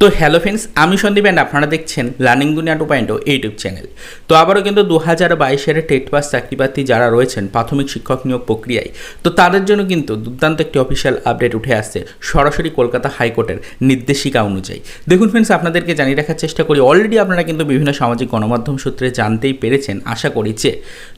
তো hello friends আমি Sandeep and আপনারা দেখছেন লার্নিং দুনিয়া টু পয়েন্ট ইউটিউব চ্যানেল তো আবারও কিন্তু দু হাজার বাইশের টেট পাস চাকরিপ্রার্থী যারা রয়েছেন প্রাথমিক শিক্ষক নিয়োগ প্রক্রিয়ায়, তো তাদের জন্য কিন্তু দুর্দান্ত একটি অফিসিয়াল আপডেট উঠে আসছে সরাসরি কলকাতা হাইকোর্টের নির্দেশিকা অনুযায়ী। দেখুন ফ্রেন্ডস আপনাদেরকে জানিয়ে রাখার চেষ্টা করি অলরেডি আপনারা কিন্তু বিভিন্ন সামাজিক গণমাধ্যম সূত্রে জানতেই পেরেছেন, আশা করি যে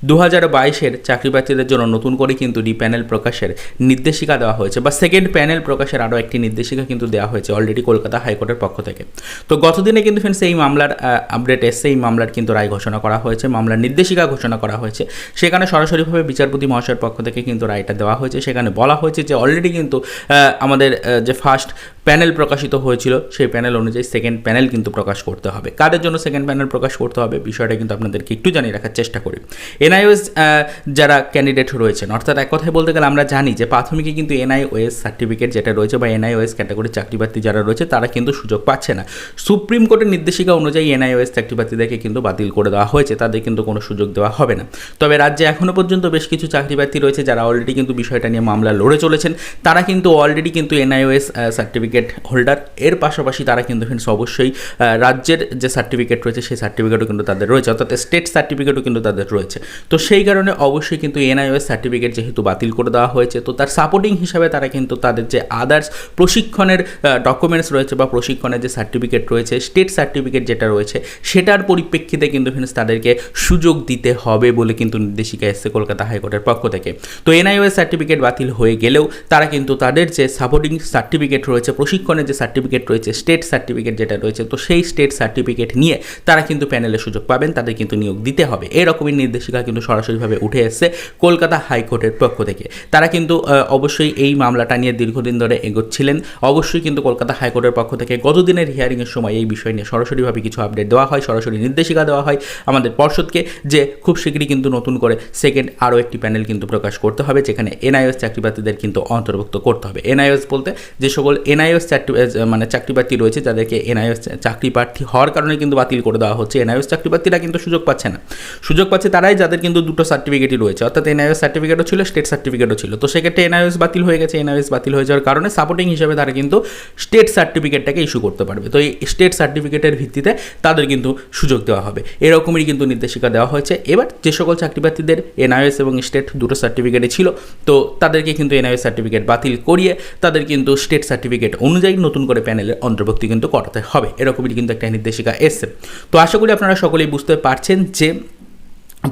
দু হাজার বাইশের চাকরিপ্রার্থীদের জন্য নতুন করে কিন্তু ডি প্যানেল প্রকাশের নির্দেশিকা দেওয়া হয়েছে, বা সেকেন্ড প্যানেল প্রকাশের আরও একটি নির্দেশিকা কিন্তু দেওয়া হয়েছে অলরেডি কলকাতা হাইকোর্টের পক্ষ থেকে। তো গতদিনে কিন্তু ফ্রেন্ডস এই মামলার আপডেট এসছে। এই মামলার কিন্তু রায় ঘোষণা করা হয়েছে। মামলার নির্দেশিকা ঘোষণা করা হয়েছে। সেখানে সরাসরিভাবে বিচারপতি মহাশয়ের পক্ষ থেকে কিন্তু রায়টা দেওয়া হয়েছে। সেখানে বলা হয়েছে যে অলরেডি কিন্তু আমাদের যে ফার্স্ট প্যানেল প্রকাশিত হয়েছিল, সেই প্যানেল অনুযায়ী সেকেন্ড প্যানেল কিন্তু প্রকাশ করতে হবে। কাদের জন্য সেকেন্ড প্যানেল প্রকাশ করতে হবে, বিষয়টা কিন্তু আপনাদেরকে একটু জানিয়ে রাখার চেষ্টা করি। এনআইওএস যারা ক্যান্ডিডেট রয়েছেন, অর্থাৎ এক কথায় বলতে গেলে আমরা জানি যে প্রাথমিকে কিন্তু এনআইওএস সার্টিফিকেট যেটা রয়েছে বা এনআইওএস ক্যাটাগরি চাকরিপ্রার্থী যারা রয়েছে, তারা কিন্তু সুযোগ পাচ্ছে না। সুপ্রিম কোর্টের নির্দেশিকা অনুযায়ী এনআইওএস চাকরিপ্রার্থীদেরকে কিন্তু বাতিল করে দেওয়া হয়েছে, তাদের কিন্তু কোনো সুযোগ দেওয়া হবে না। তবে রাজ্যে এখনও পর্যন্ত বেশ কিছু চাকরিপ্রার্থী রয়েছে যারা অলরেডি কিন্তু বিষয়টা নিয়ে মামলা লড়ে চলেছেন। তারা কিন্তু অলরেডি কিন্তু এনআইওএস সার্টিফিকেট হোল্ডার এর পাশাপাশি তারা কিন্তু ফ্রেন্ডস অবশ্যই রাজ্যের যে সার্টিফিকেট রয়েছে, সেই সার্টিফিকেটও কিন্তু তাদের রয়েছে, অর্থাৎ স্টেট সার্টিফিকেটও কিন্তু তাদের রয়েছে। তো সেই কারণে অবশ্যই কিন্তু এনআইওএস সার্টিফিকেট যেহেতু বাতিল করে দেওয়া হয়েছে, তো তার সাপোর্টিং হিসাবে তারা কিন্তু তাদের যে আদার্স প্রশিক্ষণের ডকুমেন্টস রয়েছে বা প্রশিক্ষণের যে সার্টিফিকেট রয়েছে স্টেট সার্টিফিকেট যেটা রয়েছে, সেটার পরিপ্রেক্ষিতে কিন্তু ফ্রেন্ডস তাদেরকে সুযোগ দিতে হবে বলে কিন্তু নির্দেশিকা এসছে কলকাতা হাইকোর্টের পক্ষ থেকে। তো এনআইওএস সার্টিফিকেট বাতিল হয়ে গেলেও তারা কিন্তু তাদের যে সাপোর্টিং সার্টিফিকেট রয়েছে, প্রশিক্ষণের যে সার্টিফিকেট রয়েছে স্টেট সার্টিফিকেট যেটা রয়েছে, তো সেই স্টেট সার্টিফিকেট নিয়ে তারা কিন্তু প্যানেলে সুযোগ পাবেন, তাদের কিন্তু নিয়োগ দিতে হবে। এরকমই নির্দেশিকা কিন্তু সরাসরিভাবে উঠে এসছে কলকাতা হাইকোর্টের পক্ষ থেকে। তারা কিন্তু অবশ্যই এই মামলাটা নিয়ে দীর্ঘদিন ধরে এগোচ্ছিলেন। অবশ্যই কিন্তু কলকাতা হাইকোর্টের পক্ষ থেকে গতদিনের হিয়ারিংয়ের সময় এই বিষয় নিয়ে সরাসরিভাবে কিছু আপডেট দেওয়া হয়, সরাসরি নির্দেশিকা দেওয়া হয় আমাদের পর্ষদকে যে খুব শীঘ্রই কিন্তু নতুন করে সেকেন্ড আরও একটি প্যানেল কিন্তু প্রকাশ করতে হবে, যেখানে এনআইএস চাকরিপ্রার্থীদের কিন্তু অন্তর্ভুক্ত করতে হবে। এনআইএস বলতে যে সকল এনআইএস চাকরি মানে চাকরিপ্রার্থী রয়েছে, যাদেরকে এনআইএস চাকরি প্রার্থী হওয়ার কারণে কিন্তু বাতিল করে দেওয়া হচ্ছে। এনআইএস চাকরিপ্রার্থীরা কিন্তু সুযোগ পাচ্ছে না। সুযোগ পাচ্ছে তারাই যাদের কিন্তু দুটো সার্টিফিকেটই রয়েছে, অর্থাৎ এনআইএস সার্টিফিকেটও ছিল স্টেট সার্টিফিকেটও ছিল। তো সেক্ষেত্রে এনআইএস বাতিল হয়ে গেছে। এনআইএস বাতিল হয়ে যাওয়ার কারণে সাপোর্টিং হিসেবে তারা কিন্তু স্টেট সার্টিফিকেটটাকে ইস্যু করতে পারবে। তো এই স্টেট সার্টিফিকেটের ভিত্তিতে তাদের কিন্তু সুযোগ দেওয়া হবে। এরকমই কিন্তু নির্দেশিকা দেওয়া হয়েছে। এবার যে সকল চাকরিপ্রার্থীদের এনআইএস এবং স্টেট দুটো সার্টিফিকেটে ছিল, তো তাদেরকে কিন্তু এনআইএস সার্টিফিকেট বাতিল করিয়ে তাদের কিন্তু স্টেট সার্টিফিকেট অনুযায়ী নতুন করে প্যানেলের অন্তর্ভুক্তি কিন্তু করাতে হবে। এরকমই কিন্তু একটা নির্দেশিকা এসছে। তো আশা করি আপনারা সকলেই বুঝতে পারছেন যে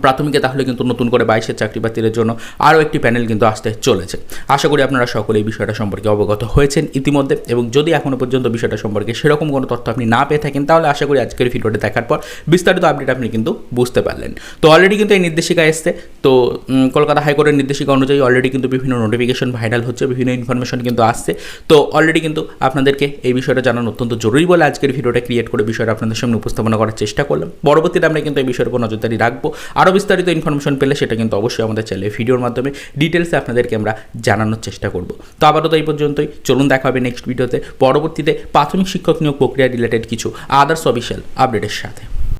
প্রাথমিকে তাহলে কিন্তু নতুন করে বাইশের চাকরি বাতিলের জন্য আরও একটি প্যানেল কিন্তু আসতে চলেছে। আশা করি আপনারা সকলে এই বিষয়টা সম্পর্কে অবগত হয়েছেন ইতিমধ্যে এবং যদি এখনও পর্যন্ত বিষয়টা সম্পর্কে সেরকম কোনো তথ্য আপনি না পেয়ে থাকেন, তাহলে আশা করি আজকের ভিডিওটা দেখার পর বিস্তারিত আপডেট আপনি কিন্তু বুঝতে পারলেন। তো অলরেডি কিন্তু এই নির্দেশিকা এসছে। তো কলকাতা হাইকোর্টের নির্দেশিকা অনুযায়ী অলরেডি কিন্তু বিভিন্ন নোটিফিকেশন ভাইরাল হচ্ছে, বিভিন্ন ইনফরমেশন কিন্তু আসছে। তো অলরেডি কিন্তু আপনাদেরকে এই বিষয়টা জানানো অত্যন্ত জরুরি বলে আজকের ভিডিওটা ক্রিয়েট করে বিষয়টা আপনাদের সামনে উপস্থাপনা করার চেষ্টা করলাম। পরবর্তীতে আমরা কিন্তু এই বিষয়ের উপর নজরদারি রাখব। আরও বিস্তারিত ইনফরমেশন পেলে সেটা কিন্তু অবশ্যই আমাদের চ্যানেলে ভিডিওর মাধ্যমে ডিটেলসে আপনাদেরকে আমরা জানানোর চেষ্টা করব। তো আবারও তো এই পর্যন্তই। চলুন দেখা হবে নেক্সট ভিডিওতে পরবর্তীতে প্রাথমিক শিক্ষক নিয়োগ প্রক্রিয়া রিলেটেড কিছু আদার্স অফিসিয়াল আপডেটের সাথে।